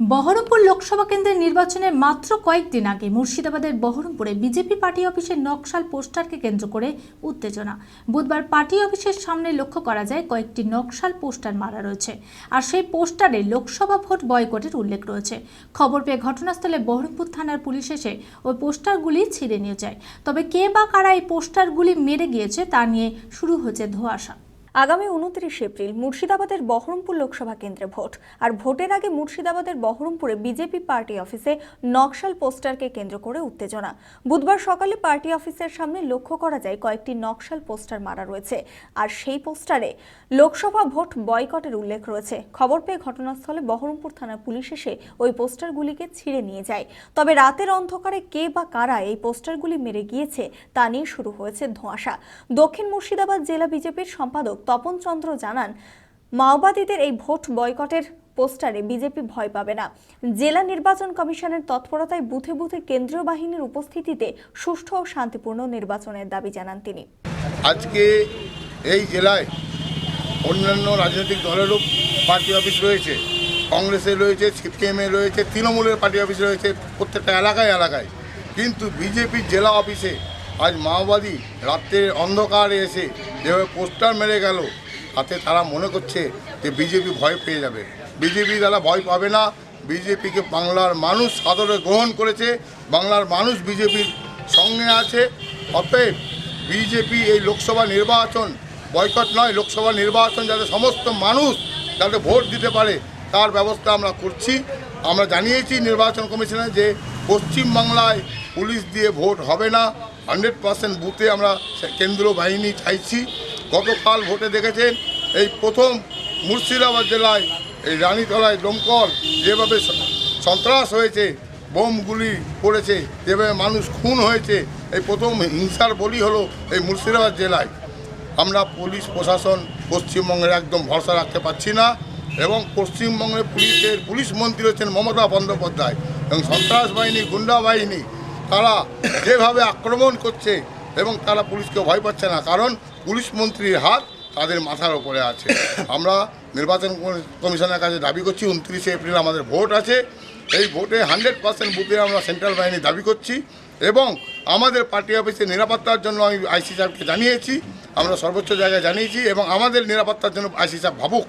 Baharampur Lok Sabha কেন্দ্রের নির্বাচনের মাত্র কয়েকদিন আগে মুর্শিদাবাদের বহরমপুরে বিজেপি পার্টি অফিসের নকশাল পোস্টারকে কেন্দ্র করে উত্তেজনা। বুধবার পার্টি অফিসের সামনে লক্ষ্য করা যায় কয়েকটি নকশাল পোস্টার মারা রয়েছে আর সেই পোস্টারে লোকসভা ভোট বয়কটের উল্লেখ রয়েছে। খবর পেয়ে ঘটনাস্থলে বহরমপুর থানার পুলিশ এসে ওই পোস্টারগুলি ছিঁড়ে নিয়ে যায়। তবে কে বা কারা এই পোস্টারগুলি মেরে গিয়েছে তা নিয়ে শুরু হয়েছে ধোঁয়াশা। আগামী উনত্রিশ এপ্রিল মুর্শিদাবাদের বহরমপুর লোকসভা কেন্দ্রে ভোট। আর ভোটের আগে মুর্শিদাবাদের বহরমপুরে বিজেপি পার্টি অফিসে নকশাল পোস্টারকে কেন্দ্র করে উত্তেজনা। বুধবার সকালে পার্টি অফিসের সামনে লক্ষ্য করা যায় কয়েকটি নকশাল পোস্টার মারা রয়েছে। আর সেই পোস্টারে লোকসভা ভোট বয়কটের উল্লেখ রয়েছে। খবর পেয়ে ঘটনাস্থলে বহরমপুর থানার পুলিশ এসে ওই পোস্টারগুলিকে ছিঁড়ে নিয়ে যায়। তবে রাতের অন্ধকারে কে বা কারা এই পোস্টারগুলি মেরে গিয়েছে তা নিয়ে শুরু হয়েছে ধোঁয়াশা। দক্ষিণ মুর্শিদাবাদ জেলা বিজেপির সম্পাদক তপন চন্দ্র জানান, মাওবাদীদের এই ভোট বয়কটের পোস্টারে বিজেপি ভয় পাবে না। জেলা নির্বাচন কমিশনের তৎপরতায় বুথে বুথে কেন্দ্রীয় বাহিনীর উপস্থিতিতে সুষ্ঠু ও শান্তিপূর্ণ নির্বাচনের দাবি জানান তিনি। আজকে এই জেলায় অন্যান্য রাজনৈতিক দলেরও পার্টি অফিস রয়েছে। কংগ্রেসের রয়েছে সিপিএমে রয়েছে, তৃণমূলের পার্টি অফিস রয়েছে প্রত্যেকটা এলাকায় এলাকায়। কিন্তু বিজেপির জেলা অফিসে আজ মাওবাদী রাত্রের অন্ধকারে এসে যেভাবে পোস্টার মেরে গেল, তাতে তারা মনে করছে যে বিজেপি ভয় পেয়ে যাবে। বিজেপি তারা ভয় পাবে না। বিজেপিকে বাংলার মানুষ সাদরে গ্রহণ করেছে। বাংলার মানুষ বিজেপির সঙ্গে আছে। অতএব বিজেপি এই লোকসভা নির্বাচন বয়কট নয়। লোকসভা নির্বাচন যাতে সমস্ত মানুষ যাতে ভোট দিতে পারে, তার ব্যবস্থা আমরা করছি। আমরা জানিয়েছি নির্বাচন কমিশনে যে পশ্চিমবাংলায় পুলিশ দিয়ে ভোট হবে না। হান্ড্রেড পার্সেন্ট বুথে আমরা কেন্দ্র বাহিনী চাইছি। গতকাল ভোটে দেখেছেন এই প্রথম মুর্শিদাবাদ জেলায় এই রানীতলায় দমকল যেভাবে সন্ত্রাস হয়েছে, বোমগুলি পড়েছে, যেভাবে মানুষ খুন হয়েছে, এই প্রথম হিংসার বলি হলো এই মুর্শিদাবাদ জেলায়। আমরা পুলিশ, প্রশাসন, পশ্চিমবঙ্গের একদম ভরসা রাখতে পারছি না এবং পশ্চিমবঙ্গের পুলিশের পুলিশ মন্ত্রী হচ্ছেন মমতা বন্দ্যোপাধ্যায় এবং সন্ত্রাস বাহিনী, গুন্ডা বাহিনী তারা যেভাবে আক্রমণ করছে এবং তারা পুলিশকে ভয় পাচ্ছে না, কারণ পুলিশ মন্ত্রীর হাত তাদের মাথার ওপরে আছে। আমরা নির্বাচন কমিশনের কাছে দাবি করছি, উনত্রিশে এপ্রিল আমাদের ভোট আছে। এই ভোটে হান্ড্রেড পার্সেন্ট বুথে আমরা সেন্ট্রাল বাহিনী দাবি করছি এবং আমাদের পার্টি অফিসে নিরাপত্তার জন্য আমি আইসি সাহেবকে জানিয়েছি, আমরা সর্বোচ্চ জায়গায় জানিয়েছি এবং আমাদের নিরাপত্তার জন্য আইসি সাহেব ভাবুক।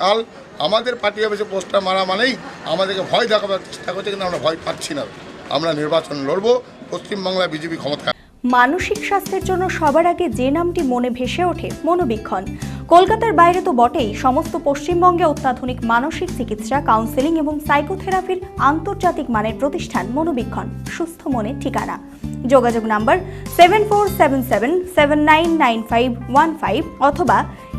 কাল আমাদের পার্টি অফিসে পোস্টার মারা মানেই আমাদেরকে ভয় দেখাবার চেষ্টা করছে কিন্তু আমরা ভয় পাচ্ছি না। আমরা নির্বাচন লড়বো, পশ্চিমবাংলায় বিজেপি ক্ষমতা মানসিক স্বাস্থ্যের জন্য সবার আগে যে নামটি মনে ভেসে ওঠে, মনোবীক্ষণ। কলকাতার বাইরে তো বটেই, সমস্ত পশ্চিমবঙ্গে অত্যাধুনিক মানসিক চিকিৎসা কাউন্সেলিং এবং সাইকোথেরাপির আন্তর্জাতিক মানের প্রতিষ্ঠান মনোবীক্ষণ। সুস্থ মনের ঠিকানা। যোগাযোগ number seven four seven seven seven nine nine five one five অথবা